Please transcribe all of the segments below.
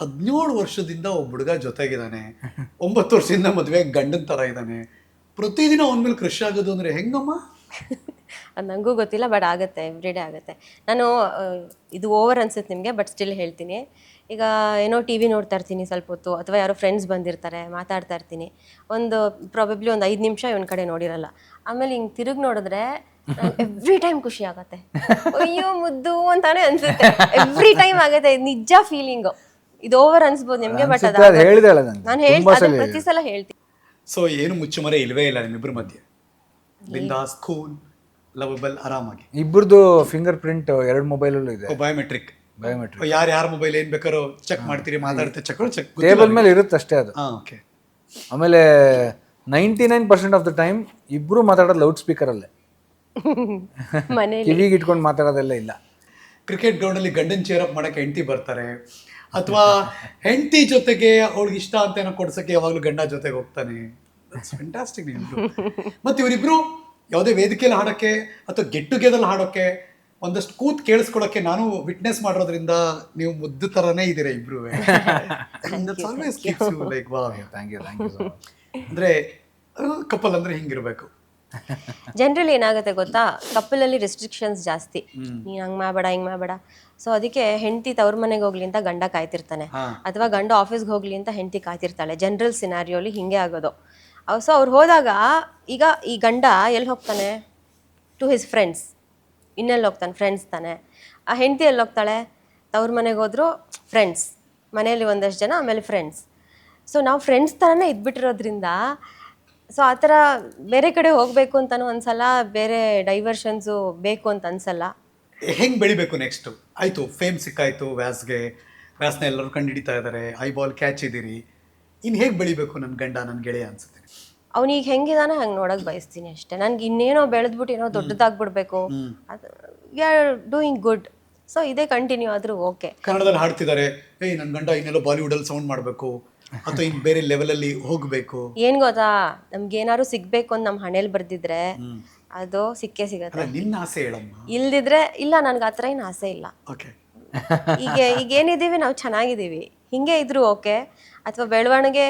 ಹದಿನೇಳು ವರ್ಷದಿಂದ ಒಬ್ಬ ಹುಡುಗ ಜೊತೆಗಿದ್ದಾನೆ. ಒಂಬತ್ತು ವರ್ಷದಿಂದ ಮದುವೆ ಗಂಡನ ಥರ ಇದ್ದಾನೆ. ಪ್ರತಿದಿನ ಅವನ ಮೇಲೆ ಕ್ರಶ್ ಆಗೋದು ಅಂದರೆ ಹೆಂಗಮ್ಮ? ಅದು ನನಗೂ ಗೊತ್ತಿಲ್ಲ ಬಟ್ ಆಗುತ್ತೆ ಎವ್ರಿ ಡೇ ಆಗುತ್ತೆ. ನಾನು ಇದು ಓವರ್ ಅನ್ಸುತ್ತೆ ನಿಮಗೆ ಬಟ್ ಸ್ಟಿಲ್ ಹೇಳ್ತೀನಿ. ಈಗ ಏನೋ ಟಿ ವಿ ನೋಡ್ತಾ ಇರ್ತೀನಿ ಸ್ವಲ್ಪ ಹೊತ್ತು, ಅಥವಾ ಯಾರೋ ಫ್ರೆಂಡ್ಸ್ ಬಂದಿರ್ತಾರೆ, ಮಾತಾಡ್ತಾ ಇರ್ತೀನಿ. ಒಂದು ಪ್ರಾಬಬ್ಲಿ ಒಂದು ಐದು ನಿಮಿಷ ಇವನ ಕಡೆ ನೋಡಿರಲ್ಲ. ಆಮೇಲೆ ಹಿಂಗೆ ತಿರುಗಿ ನೋಡಿದ್ರೆ ಎವ್ರಿ ಟೈಮ್ ಖುಷಿ ಆಗುತ್ತೆ. ಅಯ್ಯೋ, ಮುದ್ದು ಅಂತಾನೆ ಅನ್ಸುತ್ತೆ. ಎವ್ರಿ ಟೈಮ್ ಆಗುತ್ತೆ, ನಿಜ ಫೀಲಿಂಗು ಇದು ಓವರ್ ಅನ್ಸ್ಬೋದು ನಿಮ್ಗೆ ಬಟ್ ಅನ್ಸುತ್ತೆ ಅದು ಹೇಳಿದಾಳೆ ನಂಗೆ. ನಾನು ತುಂಬಾ ಸಲ ಪ್ರತಿ ಸಲ ಹೇಳ್ತೀನಿ. ಸೊ ಏನು ಮುಚ್ಚುಮರೆ ಇಲ್ವೇ ಇಲ್ಲ ನಿಮ್ಮಿಬ್ಬರ ಮಧ್ಯೆ? ಬಿಂದಾಸ್ ಕೂಲ್ ಲವಬಲ್ ಆರಾಮಾಗಿ. ಇಬ್ಬರದು ಫಿಂಗರ್ ಪ್ರಿಂಟ್ ಎರಡು ಮೊಬೈಲಲ್ಲೂ ಇದೆ. ಬಯೋಮೆಟ್ರಿಕ್ ಬಯೋಮೆಟ್ರಿಕ್ ಯಾರು ಯಾರ ಮೊಬೈಲ್ ಏನ್ ಬೇಕಾರೋ ಚೆಕ್ ಮಾಡ್ತೀರಿ ಮಾತಾಡ್ತೀರಿ ಚೆಕ್ ಚೆಕ್ ಟೇಬಲ್ ಮೇಲೆ ಇರುತ್ತೆ ಅಷ್ಟೇ ಅದು. ಹಾ ಓಕೆ ಆಮೇಲೆ ninety nine percent of the time ಇಬ್ರು ಮಾತಾಡೋದು ಲೌಡ್ ಸ್ಪೀಕರಲ್ಲೇ ಮನೇಲಿ. ಕಿವಿಗೆ ಇಟ್ಕೊಂಡು ಮಾತಾಡೋದೆಲ್ಲ ಇಲ್ಲ. ಕ್ರಿಕೆಟ್ ಗ್ರೌಂಡಲ್ಲಿ ಗಂಡನ್ ಚೇರ್ ಅಪ್ ಮಾಡಕ್ಕೆ ಹೆಂಡತಿ ಬರ್ತಾರೆ. ಅಥವಾ ಹೆಂಡತಿ ಜೊತೆಗೆ ಅವಳಿಗೆ ಇಷ್ಟ ಅಂತ ಏನೋ ಕೊಡ್ಸಕ್ಕೆ ಯಾವಾಗಲೂ ಗಂಡ ಜೊತೆಗೆ ಹೋಗ್ತಾನೆ. ಫ್ಯಾಂಟಾಸ್ಟಿಕ್ ಮತ್ತೆ ಇವರಿಬ್ರು ಯಾವುದೇ ವೇದಿಕೆಯಲ್ಲಿ ಹಾಡೋಕ್ಕೆ ಅಥವಾ ಗೆಟ್ ಟುಗೆದರ್ ಹಾಡೋಕ್ಕೆ ಒಂದಷ್ಟು ಕೂತ್ ಕೇಳಿಸ್ಕೊಳಕ್ಕೆ ನಾನು ವಿಟ್ನೆಸ್ ಮಾಡೋದ್ರಿಂದ ನೀವು ಮುದ್ದು ತರನೇ ಇದ್ದೀರಾ ಇಬ್ರು. ಅಂದ್ರೆ ಕಪಲ್ ಅಂದ್ರೆ ಹಿಂಗಿರ್ಬೇಕು. ಜನರಲಿ ಏನಾಗುತ್ತೆ ಗೊತ್ತಾ? ಕಪ್ಪಲಲ್ಲಿ ರೆಸ್ಟ್ರಿಕ್ಷನ್ಸ್ ಜಾಸ್ತಿ. ನೀನು ಹಂಗೆ ಮಾಡಬೇಡ ಹಿಂಗೆ ಮಾಡಬೇಡ. ಸೊ ಅದಕ್ಕೆ ಹೆಂಡತಿ ತವ್ರ ಮನೆಗೆ ಹೋಗ್ಲಿ ಅಂತ ಗಂಡ ಕಾಯ್ತಿರ್ತಾನೆ. ಅಥವಾ ಗಂಡ ಆಫೀಸ್ಗೆ ಹೋಗ್ಲಿ ಅಂತ ಹೆಂಡತಿ ಕಾಯ್ತಿರ್ತಾಳೆ. ಜನರಲ್ ಸಿನಾರಿಯೋಲಿ ಹಿಂಗೆ ಆಗೋದು. ಸೊ ಅವ್ರು ಹೋದಾಗ ಈಗ ಈ ಗಂಡ ಎಲ್ಲಿ ಹೋಗ್ತಾನೆ? ಟು ಹಿಸ್ ಫ್ರೆಂಡ್ಸ್ ಇನ್ನೆಲ್ಲಿ ಹೋಗ್ತಾನೆ? ಫ್ರೆಂಡ್ಸ್ ತಾನೆ. ಆ ಹೆಂಡತಿ ಎಲ್ಲಿ ಹೋಗ್ತಾಳೆ? ತವ್ರ ಮನೆಗೆ ಹೋದ್ರು ಫ್ರೆಂಡ್ಸ್ ಮನೆಯಲ್ಲಿ ಒಂದಷ್ಟು ಜನ ಆಮೇಲೆ ಫ್ರೆಂಡ್ಸ್ ಸೊ ನಾವು ಫ್ರೆಂಡ್ಸ್ ಥರನೇ ಇದ್ಬಿಟ್ಟಿರೋದ್ರಿಂದ ಸೊ ಆ ಥರ ಬೇರೆ ಕಡೆ ಹೋಗಬೇಕು ಅಂತಲೂ ಅನ್ಸಲ್ಲ ಬೇರೆ ಡೈವರ್ಷನ್ಸು ಬೇಕು ಅಂತ ಅನ್ಸಲ್ಲ? ಹೆಂಗೆ ಬೆಳಿಬೇಕು ನೆಕ್ಸ್ಟು ಆಯಿತು ಫೇಮ್ ಸಿಕ್ಕಾಯಿತು ವ್ಯಾಸ್ಗೆ ವ್ಯಾಸ್ನ ಎಲ್ಲರೂ ಕಂಡು ಹಿಡಿತಾ ಇದ್ದಾರೆ ಐ ಬಾಲ್ ಕ್ಯಾಚ್ ಇದ್ದೀರಿ. ಇನ್ನು ಹೇಗೆ ಬೆಳಿಬೇಕು ನನ್ನ ಗಂಡ ನನ್ನ ಗೆಳೆಯ ಅನ್ಸುತ್ತೆ? ಅವ್ನೀಗ ಹೆಂಗಿದಾನೆ ಹಂಗೆ ನೋಡೋಕೆ ಬಯಸ್ತೀನಿ ಅಷ್ಟೇ. ನನಗೆ ಇನ್ನೇನೋ ಬೆಳೆದ್ಬಿಟ್ಟು ಏನೋ ದೊಡ್ಡದಾಗ್ಬಿಡ್ಬೇಕು ಅದು you are doing good so ಇದೇ ಕಂಟಿನ್ಯೂ ಆದರೂ ಓಕೆ ಕನ್ನಡದಲ್ಲಿ ಹಾಡ್ತಿದ್ದಾರೆ ಏಯ್ ನನ್ನ ಗಂಡ ಇನ್ನೆಲ್ಲೋ ಬಾಲಿವುಡ್ ಅಲ್ಲಿ ಸೌಂಡ್ ಮಾಡಬೇಕು. ಅಥವಾ ಇನ್ ಬೇರೆ ಲೆವೆಲ್ ಅಲ್ಲಿ ಹೋಗ್ಬೇಕು. ಏನ್ ಗೊತ್ತಾ? ನಮ್ಗೆ ಏನಾದ್ರು ಸಿಗ್ಬೇಕು ಅಂತ ನಮ್ಮ ಹಣೆಯಲ್ಲಿ ಬರ್ದಿದ್ರೆ ಅದು ಸಿಕ್ಕೇ ಸಿಗತ್ತೆ. ಅಲ್ಲ ನಿನ್ನ ಆಸೆ ಹೇಳಮ್ಮ. ಇಲ್ದಿದ್ರೆ ಇಲ್ಲ ನನ್ಗೆ ಆತರ ಏನ್ ಆಸೆ ಇಲ್ಲ. ಓಕೆ ಈಗ ಈಗ ಏನಿದೀವಿ ನಾವು ಚೆನ್ನಾಗಿದ್ದೀವಿ. ಹಿಂಗೆ ಇದ್ರು ಓಕೆ. ಅಥವಾ ಬೆಳವಣಿಗೆ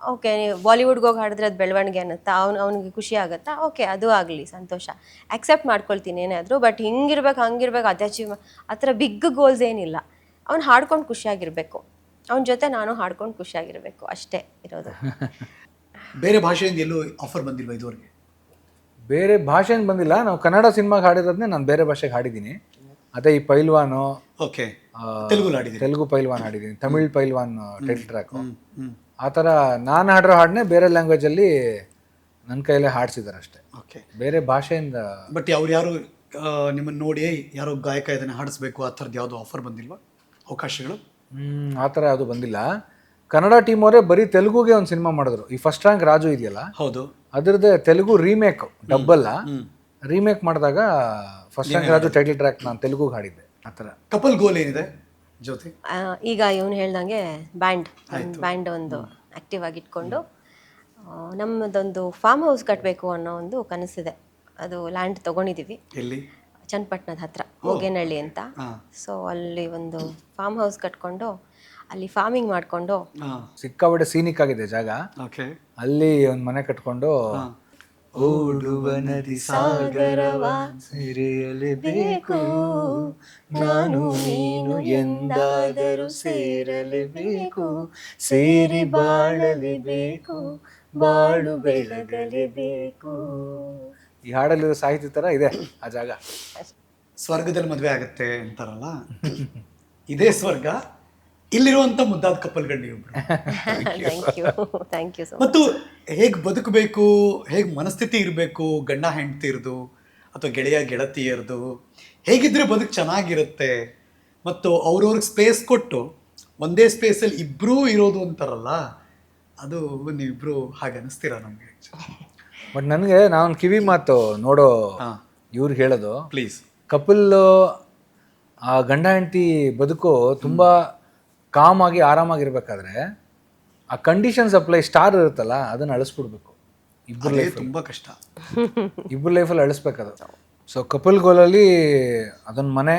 ಓಕೆ ಬಾಲಿವುಡ್ಗೆ ಹೋಗಿ ಹಾಡಿದ್ರೆ ಅದು ಬೆಳವಣಿಗೆ ಅನ್ನುತ್ತಾ? ಅವ್ನು ಅವ್ನಿಗೆ ಖುಷಿ ಆಗುತ್ತಾ? ಓಕೆ ಅದು ಆಗಲಿ ಸಂತೋಷ. ಆಕ್ಸೆಪ್ಟ್ ಮಾಡ್ಕೊಳ್ತೀನಿ ಏನಾದರೂ ಆದರೂ ಬಟ್ ಹಿಂಗಿರ್ಬೇಕು ಹಂಗಿರ್ಬೇಕು ಅದು ಅಚೀವ್ ಆ ಥರ ಬಿಗ್ ಗೋಲ್ಸ್ ಏನಿಲ್ಲ. ಅವ್ನು ಹಾಡ್ಕೊಂಡು ಖುಷಿಯಾಗಿರಬೇಕು. ಅವನ ಜೊತೆ ನಾನು ಹಾಡ್ಕೊಂಡು ಖುಷಿಯಾಗಿರಬೇಕು ಅಷ್ಟೇ ಇರೋದು. ಬೇರೆ ಭಾಷೆಯಿಂದ ಎಲ್ಲೂ ಆಫರ್ ಬಂದಿಲ್ವಾ ಇದುವರೆಗೆ? ಬೇರೆ ಭಾಷೆಯಿಂದ ಬಂದಿಲ್ಲ. ನಾವು ಕನ್ನಡ ಸಿನಿಮಾಗೆ ಹಾಡಿರೋದನ್ನೇ ನಾನು ಬೇರೆ ಭಾಷೆಗೆ ಹಾಡಿದ್ದೀನಿ. ಅದೇ ಈ ಪೈಲ್ವಾನು ಓಕೆ. ತೆಲುಗು ಹಾಡಿದ್ದೀನಿ ತೆಲುಗು ಪೈಲ್ವಾನ್ ಹಾಡಿದ್ದೀನಿ. Tamil Pailwaan title track. ಆ ಥರ ನಾನು ಹಾಡಿರೋ ಹಾಡನ್ನೇ ಬೇರೆ ಲ್ಯಾಂಗ್ವೇಜಲ್ಲಿ ನನ್ನ ಕೈಯಲ್ಲೇ ಹಾಡ್ಸಿದ್ದಾರೆ ಅಷ್ಟೇ. ಓಕೆ. ಬೇರೆ ಭಾಷೆಯಿಂದ ಬಟ್ ಅವ್ರು ಯಾರು ನಿಮ್ಮನ್ನು ನೋಡಿ "ಏಯ್, ಯಾರೋ ಗಾಯಕ ಇದನ್ನು ಹಾಡಿಸ್ಬೇಕು ಆ ಥರದ್ದು ಯಾವುದೋ ಆಫರ್ ಬಂದಿಲ್ವಾ? ಅವಕಾಶಗಳು? ಆ ಥರ ಅದು ಬಂದಿಲ್ಲ. ಕನ್ನಡ ಟೀಮ್ ಅವರೇ ಬರೀ ತೆಲುಗುಗೆ ಒಂದು ಸಿನಿಮಾ ಮಾಡಿದ್ರು. ಈ ಫಸ್ಟ್ ರ್ಯಾಂಕ್ ರಾಜು ಇದೆಯಲ್ಲ? ಹೌದು. ಅದರದ್ದೇ ತೆಲುಗು ರೀಮೇಕ್ ಡಬ್ಬಲ್ಲ ರೀಮೇಕ್ ಮಾಡಿದಾಗ first rank Raju title track ನಾನು ತೆಲುಗುಗೆ ಹಾಡಿದ್ದೆ ಆ ಥರ. ಕಪಲ್ ಗೋಲ್ ಏನಿದೆ ಜ್ಯೋತಿ? ಆ, ಈಗ ಇವನು ಹೇಳ್ದಂಗೆ ಬ್ಯಾಂಡ್ ಬ್ಯಾಂಡ್ ಒಂದು ಆ್ಯಕ್ಟಿವ್ ಆಗಿ ಇಟ್ಕೊಂಡು ಆ, ನಮ್ಮದೊಂದು ಫಾರ್ಮ್ ಹೌಸ್ ಕಟ್ಟಬೇಕು ಅನ್ನೋ ಒಂದು ಕನಸಿದೆ. ಅದು ಲ್ಯಾಂಡ್ ತಗೊಂಡಿದ್ದೀವಿ ಎಲ್ಲಿ? ಚನ್ನಪಟ್ಟಣದ ಹತ್ರ ಹೋಗೇನಳ್ಳಿ ಅಂತ. ಸೊ ಅಲ್ಲಿ ಒಂದು ಫಾರ್ಮ್ ಹೌಸ್ ಕಟ್ಕೊಂಡು ಅಲ್ಲಿ ಫಾರ್ಮಿಂಗ್ ಮಾಡ್ಕೊಂಡು ಸಿಕ್ಕಾಪಟ್ಟೆ ಸೀನಿಕ್ ಆಗಿದೆ ಜಾಗ. ಓಕೆ. ಅಲ್ಲಿ ಒಂದು ಮನೆ ಕಟ್ಕೊಂಡು ಓಡುವ ನದಿ ಸಾಗರವ ಸೇರಿಯಲೇಬೇಕು ನಾನು ನೀನು ಎಂದಾದರೂ ಸೇರಲೇಬೇಕು ಸೇರಿ ಬಾಳಲೇಬೇಕು ಬಾಳು ಬೆಳಗಲೇಬೇಕು ಈ ಹಾಡಲ್ಲಿರೋ ಸಾಹಿತ್ಯ ತರ ಇದೆ ಆ ಜಾಗ. ಸ್ವರ್ಗದಲ್ಲಿ ಮದುವೆ ಆಗತ್ತೆ ಅಂತಾರಲ್ಲ? ಇದೇ ಸ್ವರ್ಗ ಇಲ್ಲಿರುವಂತ ಮುದ್ದಾದ ಕಪ್ಪಲ್ಗಳು ನೀವು thank you thank you so ಮತ್ತು ಹೇಗ್ ಬದುಕಬೇಕು ಹೇಗ್ ಮನಸ್ಥಿತಿ ಇರಬೇಕು ಗಂಡ ಹೆಂಡತಿರ್ದು ಅಥವಾ ಗೆಳೆಯ ಗೆಳತಿಯರ್ದು ಹೇಗಿದ್ರೆ ಬದುಕು ಚೆನ್ನಾಗಿರುತ್ತೆ ಮತ್ತು ಅವ್ರವ್ರಿಗೆ ಸ್ಪೇಸ್ ಕೊಟ್ಟು ಒಂದೇ ಸ್ಪೇಸಲ್ಲಿ ಇಬ್ಬರೂ ಇರೋದು ಅಂತಾರಲ್ಲ ಅದು ನೀವಿಬ್ರು ಹಾಗೆ ಅನಿಸ್ತೀರ ನಮಗೆ? ಬಟ್ ನನಗೆ ನಾನು ಕಿವಿ ಮಾತು ನೋಡೋ ಇವ್ರು ಹೇಳೋದು ಪ್ಲೀಸ್ ಕಪಿಲ್ ಆ ಗಂಡ ಹೆಂಡತಿ ಬದುಕು ತುಂಬ ಕಾಮ್ ಆಗಿ ಆರಾಮಾಗಿರ್ಬೇಕಾದ್ರೆ ಆ ಕಂಡೀಷನ್ಸ್ ಅಪ್ಲೈ ಸ್ಟಾರ್ ಇರುತ್ತಲ್ಲ ಅದನ್ನು ಅಳಿಸ್ಬಿಡ್ಬೇಕು. ಇಬ್ಬರು ಲೈಫ್ ತುಂಬ ಕಷ್ಟ. ಇಬ್ಬರು ಲೈಫಲ್ಲಿ ಅಳಿಸ್ಬೇಕದು. ಸೊ ಕಪಿಲ್ ಗೋಲಲ್ಲಿ ಅದೊಂದು ಮನೆ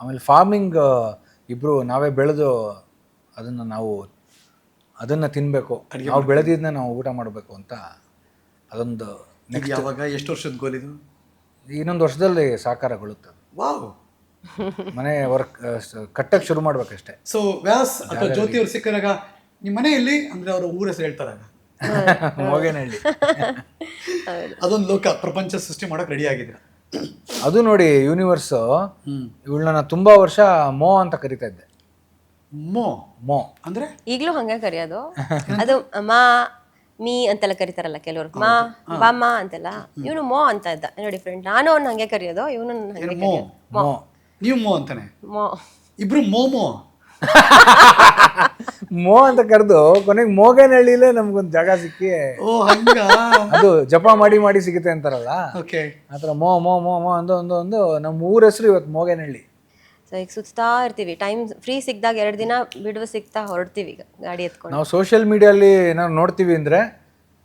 ಆಮೇಲೆ ಫಾರ್ಮಿಂಗ್ ಇಬ್ಬರು ನಾವೇ ಬೆಳೆದು ಅದನ್ನು ನಾವು ಅದನ್ನು ತಿನ್ನಬೇಕು ನಾವು ಬೆಳೆದಿದ್ದನ್ನ ನಾವು ಊಟ ಮಾಡಬೇಕು ಅಂತ ಅದೊಂದು ನೆಕ್ಸ್ಟ್ ಯಾವಾಗ? ಎಷ್ಟು ವರ್ಷದ ಗೋಲ್ ಇದು? ಇನ್ನೊಂದು ವರ್ಷದಲ್ಲಿ ಸಾಕಾರಗೊಳ್ಳುತ್ತೆ. ವಾವ್. ಮನೆ ವರ್ಕ್ ಕಟ್ಟಕ್ಕೆ ಶುರು ಮಾಡ್ಬೇಕಷ್ಟೇ. ಸೊ ವ್ಯಾಸ್ ಅಥವಾ ಜ್ಯೋತಿ ಅವ್ರು ಸಿಕ್ಕಿದಾಗ ನಿಮ್ಮ ಮನೆಯಲ್ಲಿ ಅಂದ್ರೆ ಅವ್ರ ಊರ ಹೆಸರು ಹೇಳ್ತಾರಾಗ ಮೋಗೇನಹಳ್ಳಿ. ಅದೊಂದು ಲೋಕ ಪ್ರಪಂಚ ಸೃಷ್ಟಿ ಮಾಡಕ್ ರೆಡಿ ಆಗಿದೆ ಅದು ನೋಡಿ ಯೂನಿವರ್ಸು ಇವಳು ನಾನು ತುಂಬಾ ವರ್ಷ ಮೋ ಅಂತ ಕರಿತಾ ಇದ್ದೆ. ಮೋ? ಮೋ. ಅಂದ್ರೆ? ಈಗಲೂ ಹಂಗೆ ಕರೆಯೋದು. ಅದು ಮಾ ಮೀ ಅಂತೆಲ್ಲ ಕರೀತಾರಲ್ಲ ಕೆಲವರು. ಮಾ ಬಾಮ್ಮ ಅಂತೆಲ್ಲ. ಇವನು ಮೋ ಅಂತ ಇದ್ದ. ಏನೋ ಡಿಫ್ರೆಂಟ್ ನಾನು ಅವ್ನ ಹಂಗೆ ಕರೆಯೋದು ಇವನು ಹಂಗೆ ಮೋ? ಕರೆಯೋದು. ಮೋ. ನೀವು ಮೋ ಅಂತಾನೆ? ಮೋ. ಇಬ್ರು ಮೋಮೋ ಮೋ? ಅಂತ ಕರೆದು ಕೊನೆಗೆ ಮೋಗೇನಹಳ್ಳಿಲೇ ನಮ್ಗೊಂದು ಜಾಗ ಸಿಕ್ಕಿ ಓ ಹಂಗ? ಅದು ಜಪ ಮಾಡಿ ಮಾಡಿ ಸಿಗುತ್ತೆ ಅಂತಾರಲ್ಲ? ಓಕೆ ಆ ಥರ ಮೋ ಮೋ ಮೋ ಮೋ ಅಂದು ಒಂದು ಒಂದು ನಮ್ಮ ಊರ ಹೆಸರು ಇವತ್ತು ಮೋಗೇನಹಳ್ಳಿ. ಸೊ ಈಗ ಸುತ್ತಾ ಇರ್ತೀವಿ. ಟೈಮ್ ಫ್ರೀ ಸಿಕ್ಕಿದಾಗ ಎರಡು ದಿನ ಬಿಡುವ ಸಿಗ್ತಾ ಹೊರಡ್ತೀವಿ ಈಗ ಗಾಡಿ ಎತ್ಕೊಂಡು. ನಾವು ಸೋಷಿಯಲ್ ಮೀಡಿಯಲ್ಲಿ ಏನಾದ್ರು ನೋಡ್ತೀವಿ ಅಂದರೆ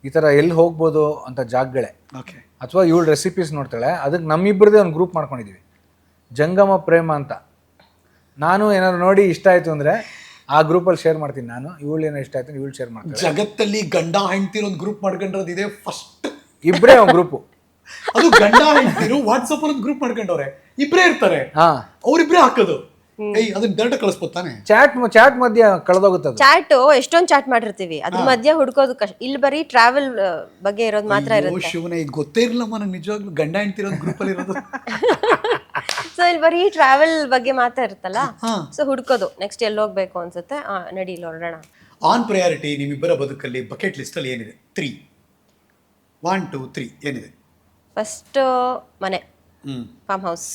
ಈ ಥರ ಎಲ್ಲಿ ಹೋಗ್ಬೋದು ಅಂತ ಜಾಗಗಳೇ. ಓಕೆ ಅಥವಾ ಇವಳು ರೆಸಿಪೀಸ್ ನೋಡ್ತಾಳೆ. ಅದಕ್ಕೆ ನಮ್ಮಿಬ್ಬರದೇ ಒಂದು ಗ್ರೂಪ್ ಮಾಡ್ಕೊಂಡಿದ್ದೀವಿ ಜಂಗಮ ಪ್ರೇಮ ಅಂತ. ನಾನು ಏನಾದ್ರು ನೋಡಿ ಇಷ್ಟ ಆಯಿತು ಅಂದರೆ ಆ ಗ್ರೂಪಲ್ಲಿ ಶೇರ್ ಮಾಡ್ತೀನಿ ನಾನು. ಇವಳು ಏನೋ ಇಷ್ಟ ಆಯ್ತು ಇವಳು ಶೇರ್ ಮಾಡ್ತೀನಿ ಜಗತ್ತಲ್ಲಿ ಗಂಡ ಹೆಂಡ್ತಿರೋ ಒಂದು ಗ್ರೂಪ್ ಮಾಡ್ಕೊಂಡಿರೋದು ಇದೆ ಫಸ್ಟ್ ಇಬ್ಬರೇ ಒಂದು ಗ್ರೂಪು ಅದು ಗಂಡ ಹೆಂಡ್ತಿರು ವಾಟ್ಸಪ್ ಅಲ್ಲಿ ಒಂದು ಗ್ರೂಪ್ ಮಾಡ್ಕೊಂಡವ್ರೆ. ಇಬ್ರೇ ಇರ್ತಾರೆ. ಹಾ. ಅವ್ರಿಬ್ರೇ ಹಾಕೋದು. ಏಯ್ ಅದನ್ನ ಡೈರೆಕ್ಟ್ ಕಳಿಸ್ಬೋದು ತಾನೆ? ಚಾಟ್ ಚಾಟ್ ಮಧ್ಯ ಕಳೆದೋಗುತ್ತೆ ಅದು. ಚಾಟ್ ಎಷ್ಟೊಂದು ಚಾಟ್ ಮಾಡಿರ್ತೀವಿ. ಅದ್ರ ಮಧ್ಯೆ ಹುಡ್ಕೋದು ಕಷ್ಟ. ಇಲ್ಲಿ ಬರೀ ಟ್ರಾವೆಲ್ ಬಗ್ಗೆ ಇರೋದು ಮಾತ್ರ ಇರುತ್ತೆ. ಶಿವನೇ ಇದು ಗೊತ್ತೇ ಇರಲ್ಲ ನಂಗೆ ನಿಜವಾಗ್ಲೂ. ಗಂಡ ಹೆಂಡ್ತಿರೋದು ಗ್ರೂಪ್ ಅಲ್ಲಿ ಇರೋದು. ಸೊ ಇಲ್ಲಿ ಬರೀ ಟ್ರಾವೆಲ್ ಬಗ್ಗೆ ಮಾತ್ರ ಇರುತ್ತಲ್ಲ. ಸೊ ಹುಡ್ಕೋದು. ನೆಕ್ಸ್ಟ್ ಎಲ್ಲಿ ಹೋಗ್ಬೇಕು ಅನ್ಸುತ್ತೆ? ಆ, ನಡಿ ಇಲ್ಲಿ ಹೊರಡೋಣ. ಆನ್ ಪ್ರಯಾರಿಟಿ ನಿಮ್ಮಿಬ್ಬರ ಬದುಕಲ್ಲಿ ಬಕೆಟ್ ಲಿಸ್ಟ್ ಅಲ್ಲಿ ಏನಿದೆ? ತ್ರೀ ಒನ್ ಟೂ ತ್ರೀ ಏನಿದೆ? ಫಸ್ಟ್ ಮನೆ. ಫಾರ್ಮ್ ಹೌಸ್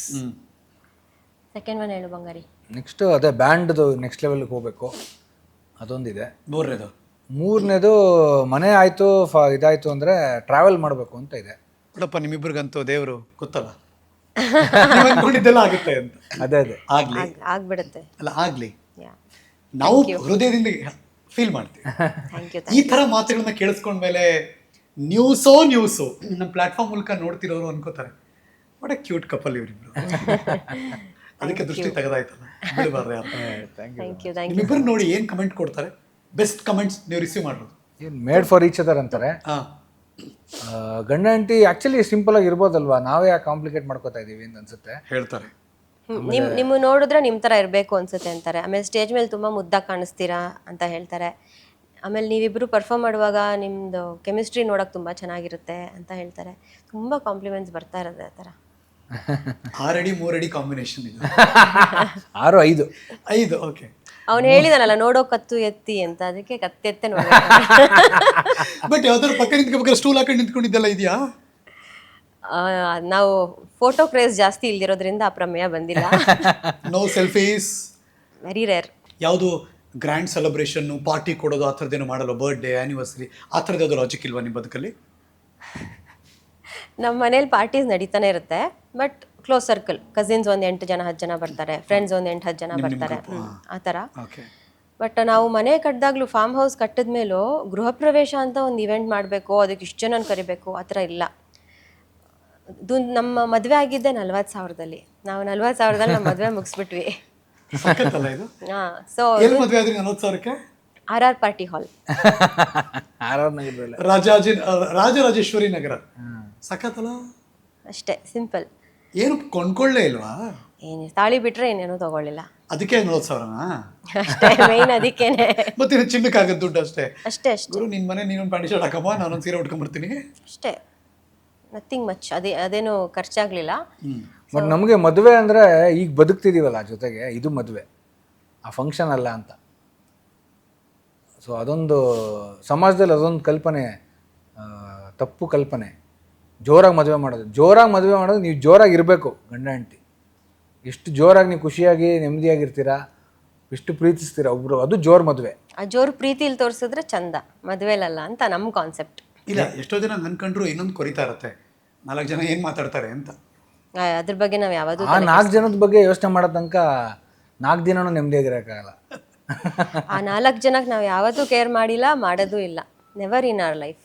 ಸೆಕೆಂಡ್ ಒನ್ ಹೇಳು ಬಂಗಾರಿ. ನೆಕ್ಸ್ಟ್ ಅದೇ ಬ್ಯಾಂಡ್ದು ನೆಕ್ಸ್ಟ್ ಲೆವೆಲ್ಗೆ ಹೋಗಬೇಕು. ಅದೊಂದಿದೆ. ಮೂರನೇದು. ಮೂರನೇದು ಮನೆ ಆಯಿತು ಫ ಇದಾಯಿತು ಅಂದರೆ ಟ್ರಾವೆಲ್ ಮಾಡಬೇಕು ಅಂತ ಇದೆ. ಬಿಡಪ್ಪ ನಿಮ್ಮಿಬ್ಬರಿಗಂತೂ ದೇವರು ಗೊತ್ತಲ್ಲ? ನೀವ್ ಅನ್ಕೊಂಡಿದ್ದೆಲ್ಲ ಆಗುತ್ತೆ ಅಂತ. ಅದೇ ಅದೇ. ಆಗ್ಲಿ. ಆಗ್ ಆಗ್ಬಿಡುತ್ತೆ. ಅಲ್ಲ ಆಗ್ಲಿ. ಯಾ. ನಾವು ಹೃದಯದಿಂದ ಫೀಲ್ ಮಾಡ್ತೀವಿ. ಥ್ಯಾಂಕ್ ಯು ಈ ತರ ಮಾತುಗಳನ್ನ ಕೇಳಿಸ್ಕೊಂಡ್ಮೇಲೆ ನ್ಯೂಸೋ ನ್ಯೂಸು ನಮ್ಮ ಪ್ಲಾಟ್ಫಾರ್ಮ್ ಮೂಲಕ ನೋಡ್ತಿರೋರು ಅನ್ಕೋತಾರೆ. ವಾಟ್ ಕ್ಯೂಟ್ ಕಪಲ್ ಇವರಿಬ್ರು ಅದಕ್ಕೆ ದೃಷ್ಟಿ ತೆಗೆದಾಯ್ತಲ್ಲ. ಬಿಡಬಾರ್ದು ಯಾರು ಥ್ಯಾಂಕ್ ಯು ಥ್ಯಾಂಕ್ ಯು ನಿಮ್ಮಿಬ್ಬರು ನೋಡಿ ಏನು ಕಮೆಂಟ್ ಕೊಡ್ತಾರೆ? ಬೆಸ್ಟ್ ಕಮೆಂಟ್ಸ್ ನೀವು ರಿಸೀವ್ ಮಾಡೋದು ಏನು ಮೇಡ್ ಫಾರ್ ಈಚ್ ಅದರ್ ಅಂತಾರೆ? ಹಾ. ಗಂಡ ಹೆಂಡತಿ ಆ್ಯಕ್ಚುಲಿ ಆಗಿ ಇರ್ಬೋದಲ್ವಾ? ನಾವೇ ಯಾಕೆ ಕಾಂಪ್ಲಿಕೇಟ್ ಮಾಡ್ಕೋತಾ ಇದ್ದೀವಿ ಅಂತ ಅನ್ಸುತ್ತೆ. ಹೇಳ್ತಾರೆ. ನಿಮ್ ನಿಮ್ಮ ನೋಡಿದ್ರೆ ನಿಮ್ಮ ಥರ ಇರಬೇಕು ಅನ್ಸುತ್ತೆ ಅಂತಾರೆ. ಆಮೇಲೆ ಸ್ಟೇಜ್ ಮೇಲೆ ತುಂಬ ಮುದ್ದಾಗಿ ಕಾಣಿಸ್ತೀರಾ ಅಂತ ಹೇಳ್ತಾರೆ. ಆಮೇಲೆ ನೀವಿಬ್ಬರು ಪರ್ಫಾರ್ಮ್ ಮಾಡುವಾಗ ನಿಮ್ಮದು ಕೆಮಿಸ್ಟ್ರಿ ನೋಡೋಕೆ ತುಂಬ ಚೆನ್ನಾಗಿರುತ್ತೆ ಅಂತ ಹೇಳ್ತಾರೆ. ತುಂಬ ಕಾಂಪ್ಲಿಮೆಂಟ್ಸ್ ಬರ್ತಾ ಇರೋದು ಆ ಥರ ಆರಡಿ ಮೂರಡಿ ಕಾಂಬಿನೇಷನ್ ಇದು. ಆರು ಐದು. ಐದು ಓಕೆ ಅವನು ಹೇಳಿದಾನಲ್ಲ ನೋಡೋ ಕತ್ತು ಎತ್ತಿ ಅಂತ ಅದಕ್ಕೆ ಕತ್ತೆತ್ತೆ ನೋಡ್ಬೇಕು. ಬಟ್ ಯಾವ್ದಾದ್ರು ಪಕ್ಕ ನಿಂತ್ಕೋಬೇಕಾದ್ರೆ ಸ್ಟೂಲ್ ಹಾಕೊಂಡು ನಿಂತ್ಕೊಂಡಿದ್ದೆಲ್ಲ ಇದೆಯಾ? ಆ, ನಾವು ಫೋಟೋ ಕ್ರೇಜ್ ಜಾಸ್ತಿ ಇಲ್ದಿರೋದ್ರಿಂದ ಆ ಪ್ರಮೇಯ ಬಂದಿಲ್ಲ. ನೋ ಸೆಲ್ಫೀಸ್ ವೆರಿ ರೇರ್ ಯಾವುದು ಗ್ರ್ಯಾಂಡ್ ಸೆಲೆಬ್ರೇಷನ್ ಪಾರ್ಟಿ ಕೊಡೋದು ಆ ಥರದ್ದೇನು ಮಾಡಲ್ಲ ಬರ್ಡೇ ಆನಿವರ್ಸರಿ ಆ ಥರದ್ದು ಯಾವುದು ಲಾಜಿಕ್ ಇಲ್ವಾ ನಿಮ್ಮ ಬದುಕಲ್ಲಿ? ನಮ್ಮ ಮನೇಲಿ ಪಾರ್ಟೀಸ್ ನಡೀತಾನೆ ಇರುತ್ತೆ ಬಟ್ ಕ್ಲೋಸ್ ಸರ್ಕಲ್ ಕಸಿನ್ಸ್ ಒಂದು ಎಂಟು ಜನ ಹತ್ತು ಜನ ಬರ್ತಾರೆ ಫ್ರೆಂಡ್ಸ್ ಒಂದು ಎಂಟು ಹತ್ತು ಜನ ಬರ್ತಾರೆ. ಆ ಥರ. ಓಕೆ ಬಟ್ ನಾವು ಮನೆ ಕಟ್ಟಿದಾಗ್ಲೂ ಫಾರ್ಮ್ ಹೌಸ್ ಕಟ್ಟಿದ ಮೇಲೂ ಗೃಹ ಪ್ರವೇಶ ಅಂತ ಒಂದು ಇವೆಂಟ್ ಮಾಡಬೇಕು ಅದಕ್ಕೆ ಇಷ್ಟು ಜನನ ಕರಿಬೇಕು ಆ ಥರ ಇಲ್ಲ. ಇದು ನಮ್ಮ ಮದುವೆ ಆಗಿದ್ದೆ ನಲ್ವತ್ತು ಸಾವಿರದಲ್ಲಿ. ನಾವು ನಲ್ವತ್ತು ಸಾವಿರದಲ್ಲಿ ನಮ್ಮ ಮದುವೆ ಮುಗಿಸ್ಬಿಟ್ವಿ. ಹಾಂ ಸೊ ಎಲ್ಲಿ ಮದುವೆ ಆದ್ರಿ ನಲವತ್ತು ಸಾವಿರಕ್ಕೆ? R R party hall. Rajarajeshwari Nagar. ಸಖತ್ತಲ್ಲ? ಅಷ್ಟೇ ಸಿಂಪಲ್. ಏನು ಕೊಂಡ್ಕೊಳ್ಳೇ ಇಲ್ವಾ? ಏನು ತಾಳಿ ಬಿಟ್ರೆ ಏನೇನು ತಗೊಳ್ಳಿಲ್ಲ. ಅದಕ್ಕೆ ನಲ್ವತ್ತು ಸಾವಿರನಾ? ಅಷ್ಟೇ ಮೇನ್ ಅದಕ್ಕೇನೆ. ಮತ್ತೆ ಇನ್ನು ಚಿನ್ನಕ್ಕಾಗದ ದುಡ್ಡು ಅಷ್ಟೇ? ಅಷ್ಟೇ ಅಷ್ಟೇ. ಗುರು ನಿನ್ನ ಮನೆ ನೀನು ಪ್ಯಾಂಟ್ ಶರ್ಟ್ ಹಾಕಮ್ಮ ನಾನೊಂದು ಸೀರೆ ಉಟ್ಕೊಂಡ್ಬರ್ತೀನಿ. ಅಷ್ಟೇ. ನಥಿಂಗ್ ಮಚ್ ಅದೇ ಅದೇನು ಖರ್ಚಾಗಲಿಲ್ಲ. ಬಟ್ ನಮಗೆ ಮದುವೆ ಅಂದರೆ ಈಗ ಬದುಕ್ತಿದ್ದೀವಲ್ಲ ಜೊತೆಗೆ ಇದು ಮದುವೆ. ಆ ಫಂಕ್ಷನ್ ಅಲ್ಲ ಅಂತ. ಸೊ ಅದೊಂದು ಸಮಾಜದಲ್ಲಿ ಅದೊಂದು ಕಲ್ಪನೆ ಆ, ತಪ್ಪು ಕಲ್ಪನೆ. ಜೋರಾಗಿ ಮದುವೆ ಮಾಡೋದು. ಜೋರಾಗಿ ಮದುವೆ ಮಾಡೋದು ನೀವು ಜೋರಾಗಿ ಇರಬೇಕು ಗಂಡ ಹೆಂಡತಿ. ಎಷ್ಟು ಜೋರಾಗಿ ನೀವು ಖುಷಿಯಾಗಿ ನೆಮ್ಮದಿಯಾಗಿರ್ತೀರಾ ಎಷ್ಟು ಪ್ರೀತಿಸ್ತೀರಾ ಒಬ್ರು ಅದು ಜೋರ್ ಮದುವೆ. ಆ ಜೋರು ಪ್ರೀತಿಲಿ ತೋರಿಸಿದ್ರೆ ಚಂದ. ಮದುವೆಲಲ್ಲ ಅಂತ ನಮ್ಮ ಕಾನ್ಸೆಪ್ಟ್ ಇಲ್ಲ ಎಷ್ಟೋ ಜನ ಅನ್ಕೊಂಡ್ರು ಇನ್ನೊಂದು ಕೊರಿತಾ ಇರತ್ತೆ ನಾಲ್ಕು ಜನ ಏನ್ ಮಾತಾಡ್ತಾರೆ ಅಂತ. ಅದ್ರ ಬಗ್ಗೆ ನಾವು ಯಾವುದು ಆ ನಾಲ್ಕು ಜನದ ಬಗ್ಗೆ ಯೋಚನೆ ಮಾಡೋ ತನಕ ನಾಲ್ಕು ದಿನನೂ ನೆಮ್ಮದಿಯಾಗಿರೋಕ್ಕಾಗಲ್ಲ. ಆ ನಾಲ್ಕು ಜನಕ್ಕೆ ನಾವು ಯಾವತ್ತೂ ಕೇರ್ ಮಾಡಿಲ್ಲ ಮಾಡೋದು ಇಲ್ಲ. Never in our life